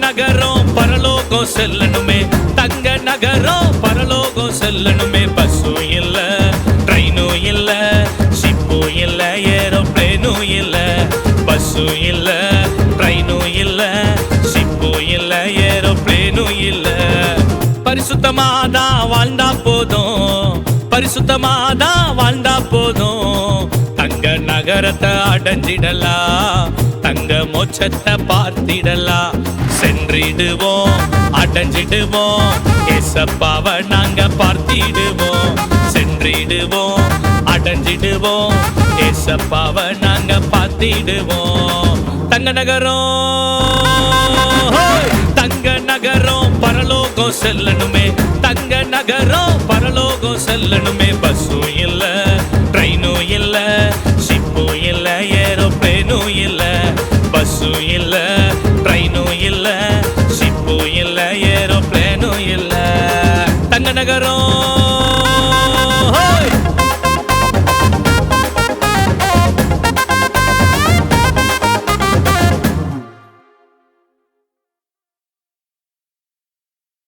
நகரம் பரலோகம் செல்லணுமே. தங்க நகரம் பரலோகம் செல்லணுமே. பஸ்ஸும் இல்லை ட்ரெயினும் இல்லை ஷிப்பும் இல்லை ஏரோப்ளேனும் இல்லை பஸ்ஸும் இல்லை. பரிசுத்தமாதான் வாழ்ந்தா போதும். பரிசுத்தமாதான் வாழ்ந்தா போதும். தங்க நகரத்தை அடைஞ்சிடலாம் தங்க மோட்சத்தை பார்த்திடலாம் சென்றிடுவோம் அடைஞ்சிடுவோம். ஏசப்பாவை நாங்க பார்த்திடுவோம். சென்றிடுவோம் அடைஞ்சிடுவோம். ஏசப்பாவை நாங்க பார்த்திடுவோம். தங்க நகரம். பரலோகம் செல்லணுமே. தங்க நகரம் பரலோகம் செல்லணுமே. பஸ்ஸும் இல்ல ட்ரெயினும் இல்ல ஷிப்பும் இல்ல ஏரோப்ளேனும் இல்ல பஸ்ஸும் இல்ல ட்ரெயினும் இல்ல ஷிப்பும் இல்ல ஏரோப்ளேனும் இல்ல. தங்க நகரம்